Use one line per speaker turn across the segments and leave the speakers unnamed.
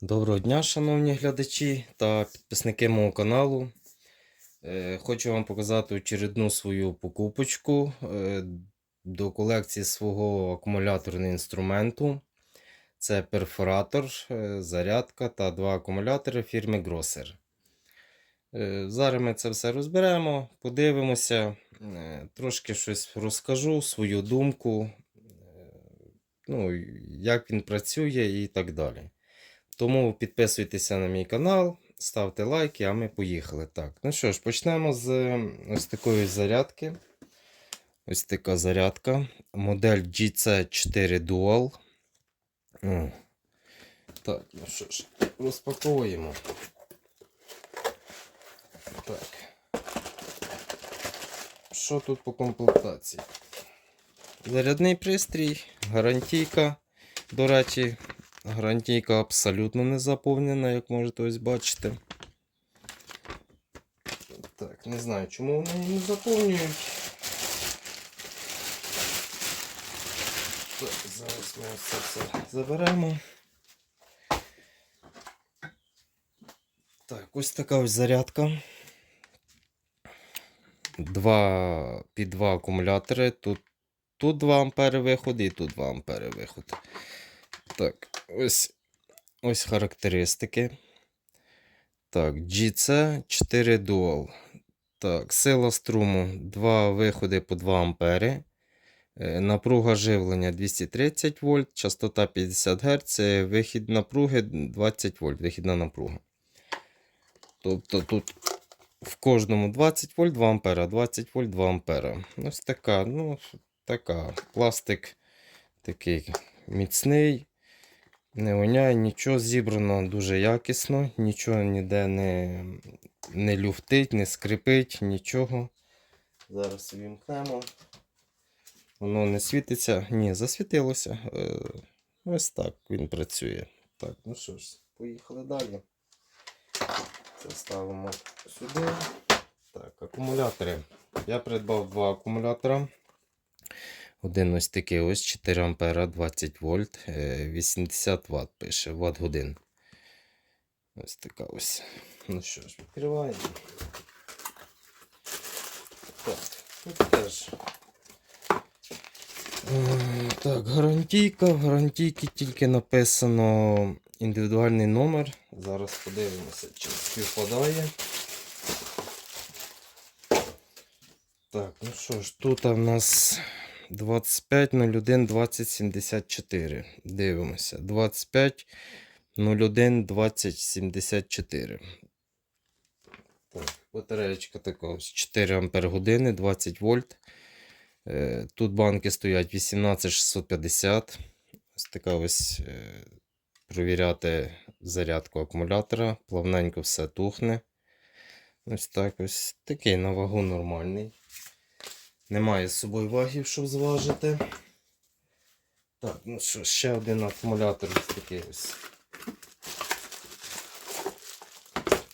Доброго дня, шановні глядачі та підписники мого каналу. Е, Хочу вам показати очередну свою покупочку е, до колекції свого акумуляторного інструменту. Це перфоратор, е, зарядка та два акумулятори фірми Grosser. Зараз ми це все розберемо, подивимося, трошки щось розкажу, свою думку, ну, як він працює і так далі. Тому підписуйтеся на мій канал, ставте лайки, а ми поїхали. Так, ну що ж, почнемо з ось такої зарядки. Ось така зарядка. Модель GC4 Dual. О. Так, ну що ж, розпаковуємо. Так. Що тут по комплектації? Зарядний пристрій, гарантійка. До речі, гарантійка абсолютно не заповнена, як можете ось бачити. Так, не знаю, чому вони її не заповнюють. Так, зараз ми це все заберемо. Так, ось така ось зарядка. Два, під два акумулятори. Тут, тут 2 ампери виход і тут 2 ампери виход. Так, ось, ось характеристики. Так, GC 4 Dual. Так, сила струму 2 виходи по 2 ампери. Е, Напруга живлення 230 вольт, частота 50 Гц, е, вихід напруги 20 вольт, вихідна напруга. Тобто тут в кожному 20 вольт 2 ампера, 20 вольт 2 ампера. Ось така, ну, така. Пластик такий міцний, не воняє, нічого зібрано дуже якісно, нічого ніде не, не люфтить, не скрипить, нічого. Зараз увімкнемо. Воно не світиться. Ні, засвітилося. Е, Ось так він працює. Так, ну що ж, поїхали далі. Це ставимо сюди. Так, акумулятори. Я придбав два акумулятора. Один ось такий ось 4 ампера 20 вольт, е, 80 Вт пише, Вт годин. Ось така ось. Ну що ж, відкриваємо. Так, тут теж. Е, Так, гарантійка. В гарантійці тільки написано індивідуальний номер. Зараз подивимося, чи співпадає. Так, ну що ж, тут у нас 2501 2074. Дивимося. 25 01 2074. Батареечка така ось 4 ампер години, 20 вольт. Е, Тут банки стоять 18650. Ось така ось е, провіряти зарядку акумулятора. Плавненько все тухне. Ось так ось. Такий на вагу нормальний. Немає з собою вагів, щоб зважити. Так, ну що, ще один акумулятор ось такий ось.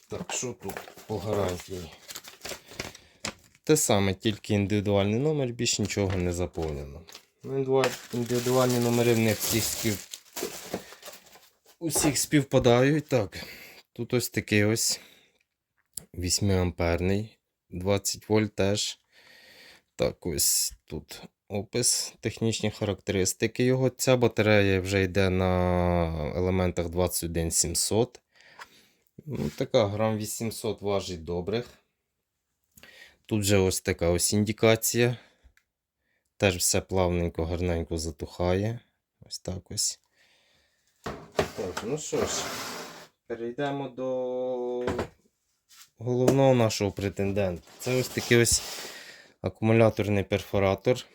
Так, що тут по гарантії? Те саме, тільки індивідуальний номер, більш нічого не заповнено. Ну, Індивідуальні номери в них всіх спів... усіх співпадають. Так, тут ось такий ось 8 амперний, 20 вольт теж. Так, ось тут опис, технічні характеристики його. Ця батарея вже йде на елементах 21700. Ну, така грам 800 важить добрих. Тут же ось така ось індикація. Теж все плавненько, гарненько затухає. Ось так ось. Так, ну що ж, перейдемо до головного нашого претендента. Це ось такий ось акумуляторний перфоратор.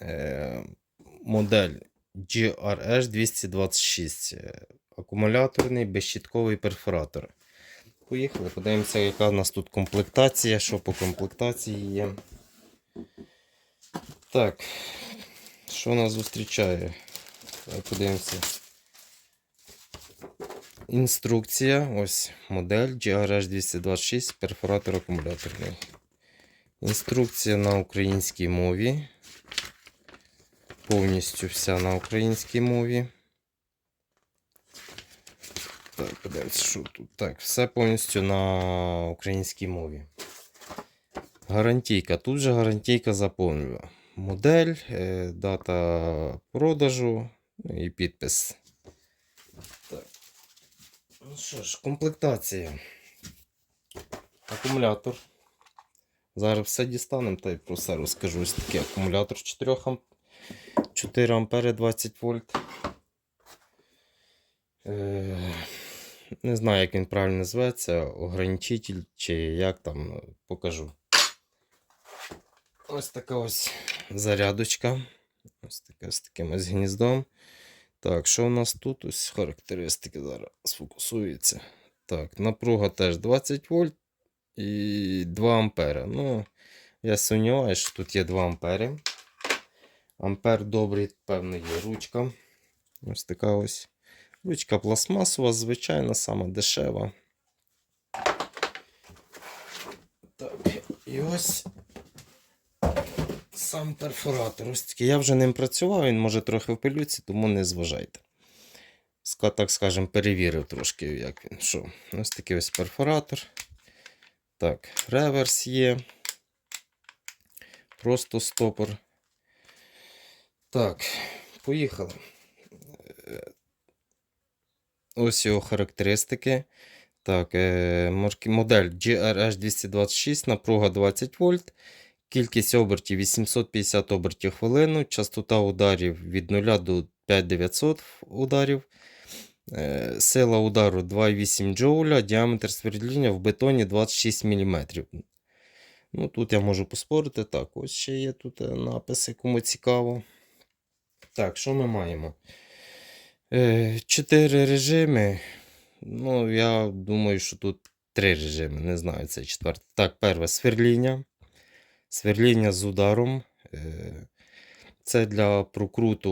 Е, модель GRH 226. Е, Акумуляторний безщітковий перфоратор. Поїхали, подивимося, яка у нас тут комплектація, що по комплектації є. Так, що нас зустрічає? Давай Подивимося. Інструкція. Ось модель GRH 226, перфоратор акумуляторний. Інструкція на українській мові. Повністю вся на українській мові. Так, подивимось, що тут. Так, все повністю на українській мові. Гарантійка. Тут же гарантійка заповнює. Модель, е, дата продажу ну і підпис. Так. Ну що ж, комплектація. Акумулятор. Зараз все дістанемо та й про все розкажу. Ось такий акумулятор 4 амп... 4 ампери 20 вольт. Е... Не знаю, як він правильно називається, ограничитель чи як там е, покажу. Ось така ось зарядочка. Ось таке з таким ось гніздом. Так, що у нас тут? Ось характеристики зараз сфокусується. Так, напруга теж 20 вольт і 2 ампери. Ну, я сумніваюся, що тут є 2 ампери. Ампер добрий, певно, є ручка. Ось така ось. Ручка пластмасова, звичайна, сама дешева. Так, і ось сам перфоратор. Ось такий. Я вже ним працював, він може трохи в пилюці, тому не зважайте. Так скажем, перевірив трошки, як він що. Ось такий ось перфоратор. Так, реверс є. Просто стопор. Так, поїхали. Е, Ось його характеристики. Так, е, модель GRH226, напруга 20 вольт. Кількість обертів 850 обертів хвилину, частота ударів від 0 до 5900 ударів. Е, Сила удару 2,8 джоуля, діаметр свердління в бетоні 26 мм. Ну, тут я можу поспорити. Так, ось ще є тут е, написи, кому цікаво. Так, що ми маємо? Е, Чотири режими. Ну, я думаю, що тут три режими. Не знаю, це четвертий. Так, перше сверління. Сверління з ударом. Це для прокруту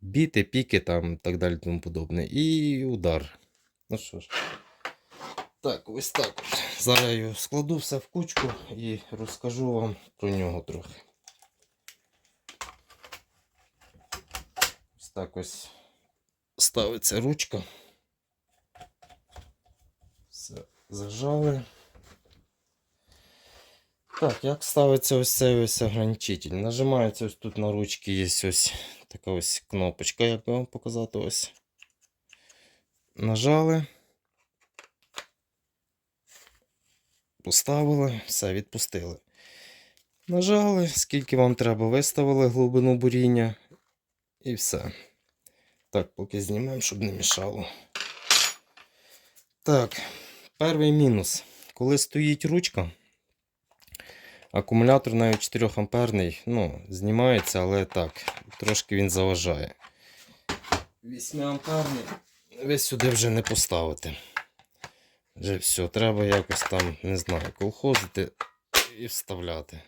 біти, піки там так далі тому подобне. І удар. Ну що ж. Так, ось так. Зараз я складу все в кучку і розкажу вам про нього трохи. Ось так ось ставиться ручка. Все зажали. Так, як ставиться ось цей ось ограничитель? Нажимається ось тут на ручці є ось така ось кнопочка, як би вам показати ось. Нажали. Поставили, все, відпустили. Нажали, скільки вам треба, виставили глибину буріння. І все. Так, поки знімемо, щоб не мішало. Так, перший мінус. Коли стоїть ручка, акумулятор навіть 4 амперний, ну, знімається, але так, трошки він заважає. 8 амперний ви сюди вже не поставите. Вже все, треба якось там, не знаю, колхозити і вставляти.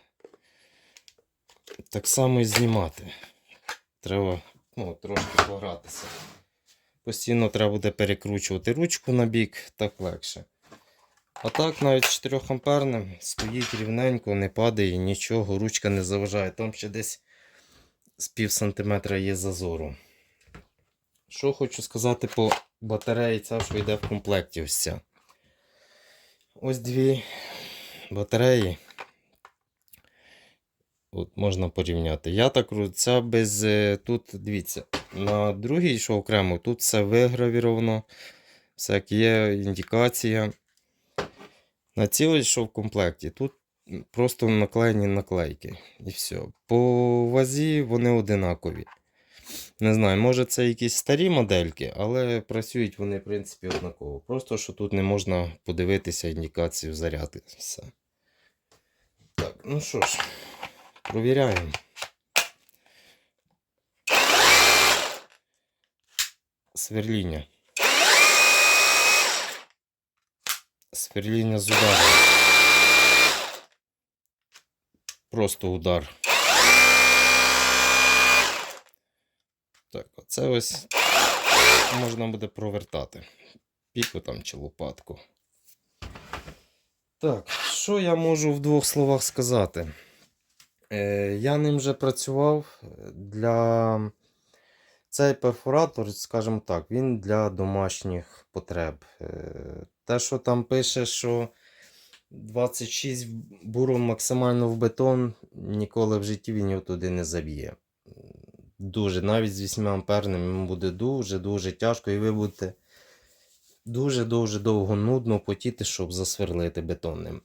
Так само і знімати. Треба ну, трошки погратися. Постійно треба буде перекручувати ручку на бік, так легше. А так, навіть 4 амперним стоїть рівненько, не падає, нічого, ручка не заважає. Там ще десь з пів сантиметра є зазору. Що хочу сказати по батареї, ця що йде в комплекті ось ця. Ось дві батареї. От можна порівняти. Я так ця без. е, Тут, дивіться, на другій, що окремо, тут все вигравіровано. Все як є індикація. На ось, що в комплекті, тут просто наклеєні наклейки. І все. По вазі вони одинакові. Не знаю, може це якісь старі модельки, але працюють вони, в принципі, однаково. Просто що тут не можна подивитися індикацію заряди. Все. Так, ну що ж, провіряємо. Сверління. Сверління з ударом. Просто удар. Так, оце ось можна буде провертати. Піку там чи лопатку. Так, що я можу в двох словах сказати? Е, я ним вже працював для Цей перфоратор, скажімо так, він для домашніх потреб. Е, Те, що там пише, що 26 буром максимально в бетон, ніколи в житті він його туди не заб'є. Дуже, навіть з 8 амперним йому буде дуже-дуже тяжко, і ви будете дуже-дуже довго нудно потіти, щоб засверлити бетонним.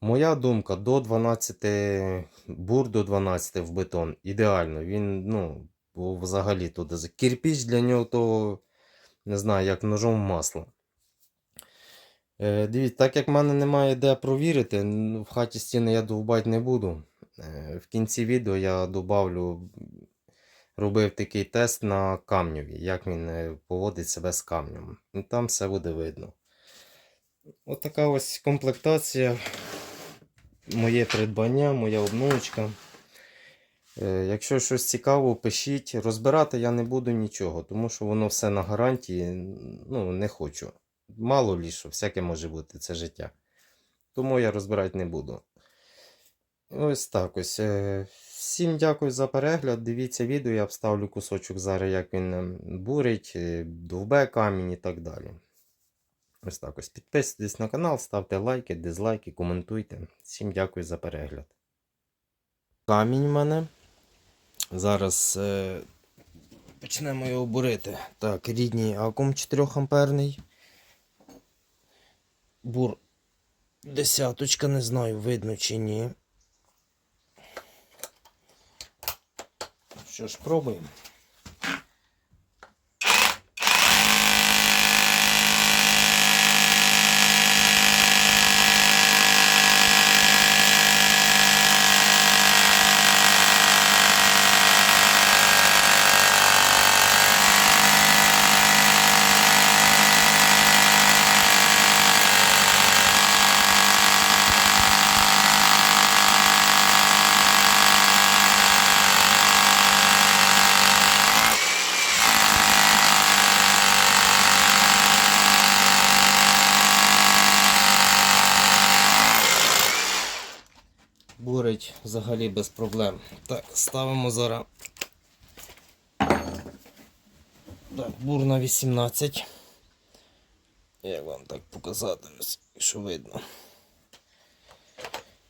Моя думка, до 12 бур до 12 в бетон. Ідеально. Він, ну, взагалі туди. Кирпіч для нього то, не знаю, як ножом в масло. Е, дивіться, так як в мене немає де провірити, в хаті стіни я довбати не буду. Е, в кінці відео я добавлю, робив такий тест на камневі, як він е, поводить себе з камнем. І там все буде видно. От така ось комплектація. Моє придбання, моя обновочка. Якщо щось цікаво, пишіть. Розбирати я не буду нічого, тому що воно все на гарантії. Ну, не хочу. Мало лі що, всяке може бути, це життя. Тому я розбирати не буду. Ось так ось. Е, Всім дякую за перегляд. Дивіться відео, я вставлю кусочок зараз, як він ем, бурить, е, довбе камінь і так далі. Ось так ось. Підписуйтесь на канал, ставте лайки, дизлайки, коментуйте. Всім дякую за перегляд. Камінь в мене. Зараз е, почнемо його бурити. Так, рідній акум 4 амперний. Бур десяточка, не знаю, видно чи ні. Що ж, пробуємо. Бурить взагалі без проблем. Так, ставимо зараз. Так, бур на 18. Як вам так показати, що видно.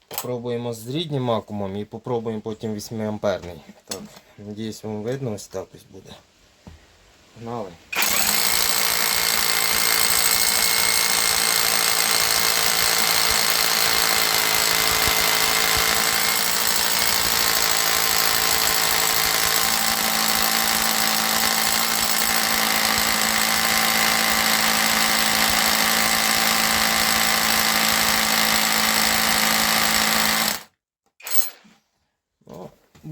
Пробуємо з ріднім акумом і попробуємо потім 8 амперний. Так, надіюсь, вам видно, ось так ось буде. Погнали.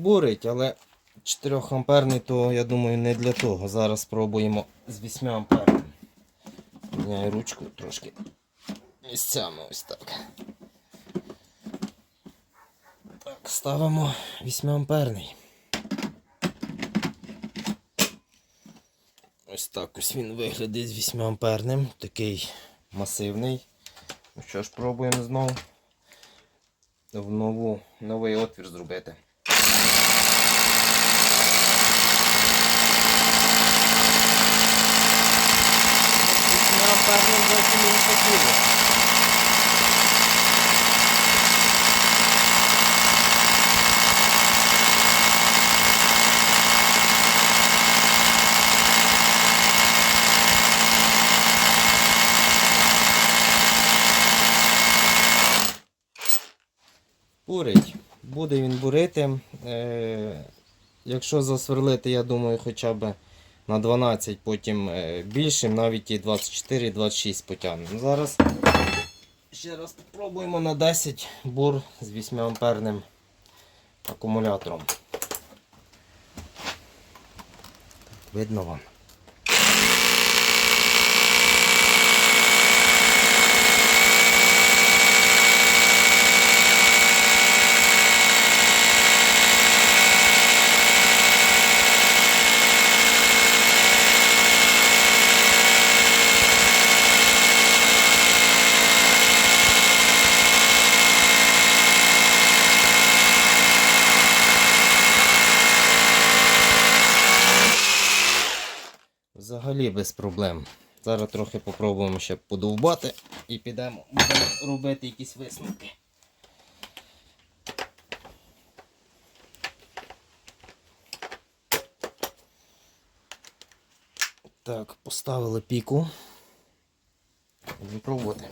Бурить, але 4 амперний, то я думаю не для того. Зараз спробуємо з 8 амперним. Міняю ручку трошки місцями ось так. Так, ставимо 8 амперний. Ось так ось він виглядає з 8 амперним, такий масивний. Ну що ж, пробуємо знову в нову, новий отвір зробити. Інше діло. Бурить. Буде він бурити. Е, якщо засверлити, я думаю, хоча б на 12, потім більшим, навіть і 24-26 потягне. Ну, Зараз ще раз спробуємо на 10 бур з 8 амперним акумулятором. Видно вам. Взагалі без проблем. Зараз трохи попробуємо ще подовбати і підемо робити якісь висновки. Так, поставили піку. Будемо пробувати.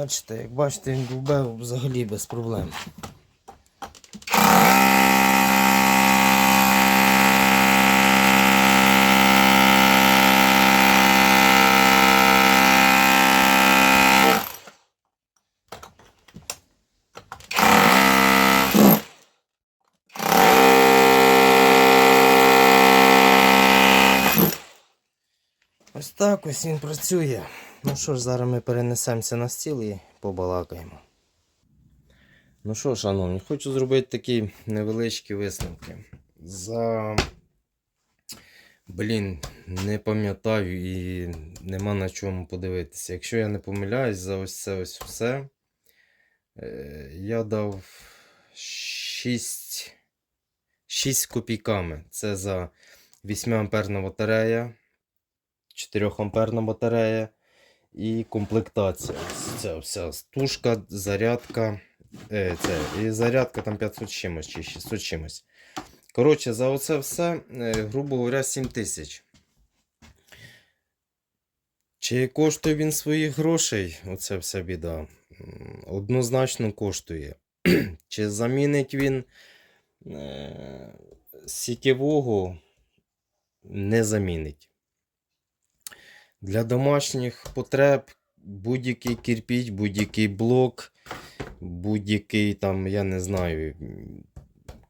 Бачите, як бачите, він дубе взагалі без проблем. Ось так ось він працює. Ну що ж, зараз ми перенесемося на стіл і побалакаємо. Ну що, шановні, хочу зробити такі невеличкі висновки. За. Блін, не пам'ятаю і нема на чому подивитися. Якщо я не помиляюсь за ось це ось все, е, я дав 6, 6 копійками. Це за 8 амперна батарея, 4 амперна батарея і комплектація. Ця вся стужка, зарядка. Е, це, і зарядка там 500 чимось чи 600 чимось. Коротше, за оце все, е, грубо говоря, 7 тисяч. Чи коштує він своїх грошей? Оце вся біда. Однозначно коштує. Чи замінить він е, сітєвого? Не замінить. Для домашніх потреб будь-який кирпіч, будь-який блок, будь-який там, я не знаю,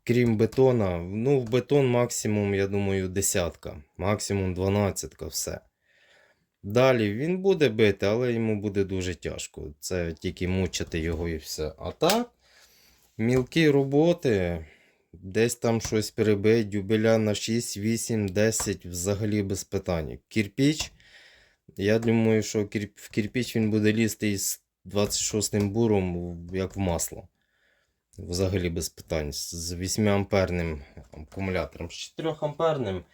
крім бетона, ну, в бетон максимум, я думаю, десятка, максимум дванадцятка, все. Далі він буде бити, але йому буде дуже тяжко. Це тільки мучити його і все. А так, мілкі роботи, десь там щось перебить, дюбеля на 6, 8, 10 взагалі без питань. Кірпіч. Я думаю, що в кирпіч він буде лізти із 26-м буром, як в масло. Взагалі без питань. З- З 8 амперним акумулятором. З 4 амперним.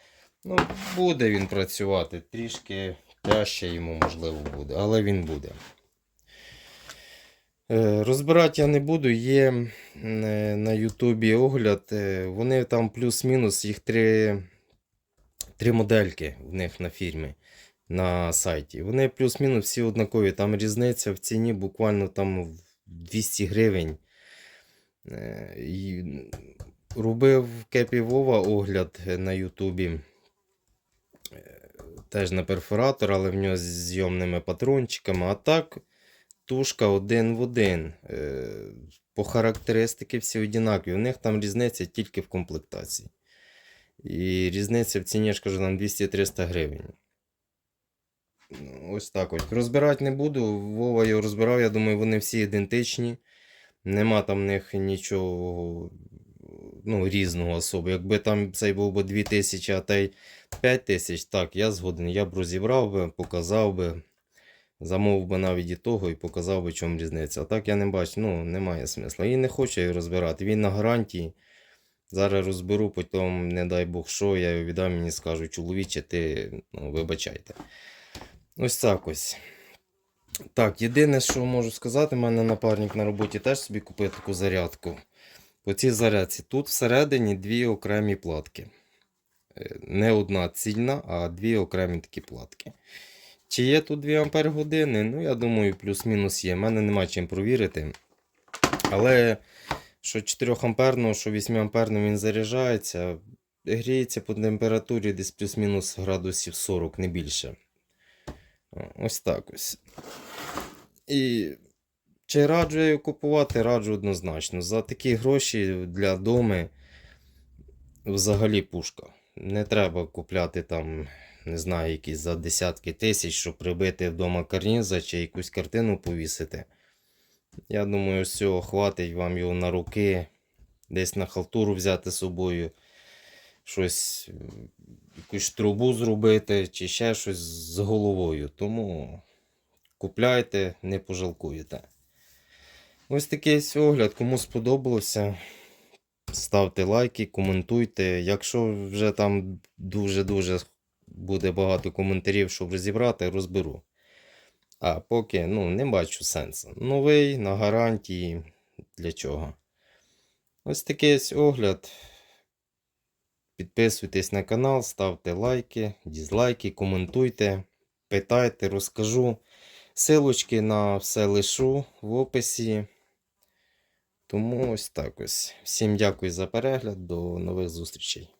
Ну, буде він працювати. Трішки тяжче йому можливо буде, але він буде. Е, Розбирати я не буду. Є е, на Ютубі огляд. е, Вони там плюс-мінус, їх три, три модельки в них на фірмі на сайті. Вони плюс-мінус всі однакові. Там різниця в ціні буквально там 200 гривень. Е, і Робив Кепі Вова огляд е, на Ютубі. Е, Теж на перфоратор, але в нього з зйомними патрончиками. А так, тушка один в один. По характеристики всі однакові. У них там різниця тільки в комплектації. І різниця в ціні, я ж кажу, там 200-300 гривень. Ось так ось. Розбирати не буду. Вова його розбирав, я думаю, вони всі ідентичні. Нема там в них нічого ну, різного особо. Якби там цей був би 2000, а той 5000, так, я згоден. Я б розібрав би, показав би, замовив би навіть і того і показав би, чому різниця. А так я не бачу, ну, немає смисла. І не хочу його розбирати. Він на гарантії. Зараз розберу, потім, не дай Бог, що, я його віддам, мені скажуть, чоловіче, ти ну, вибачайте. Ось так ось. Так, єдине, що можу сказати, в мене напарник на роботі теж собі купив таку зарядку. По цій зарядці тут всередині дві окремі платки. Е, Не одна цільна, а дві окремі такі платки. Чи є тут 2 Ампер години? Ну, я думаю, плюс-мінус є. У мене нема чим провірити. Але що 4 амперного, що 8 амперного він заряджається, гріється по температурі десь плюс-мінус градусів 40, не більше. Ось так ось. І чи раджу я її купувати, раджу однозначно. За такі гроші для дому взагалі пушка. Не треба купляти там не знаю, якісь за десятки тисяч, щоб прибити вдома карніза чи якусь картину повісити. Я думаю, ось хватить вам його на руки, десь на халтуру взяти з собою, щось, якусь трубу зробити, чи ще щось з головою. Тому купляйте, не пожалкуєте. Ось такий огляд. Кому сподобалося, ставте лайки, коментуйте. Якщо вже там дуже-дуже буде багато коментарів, щоб розібрати, розберу. А поки ну, не бачу сенсу. Новий на гарантії для чого. Ось такий огляд. Підписуйтесь на канал, ставте лайки, дізлайки, коментуйте, питайте, розкажу. Силочки на все лишу в описі. Тому ось так ось. Всім дякую за перегляд. До нових зустрічей.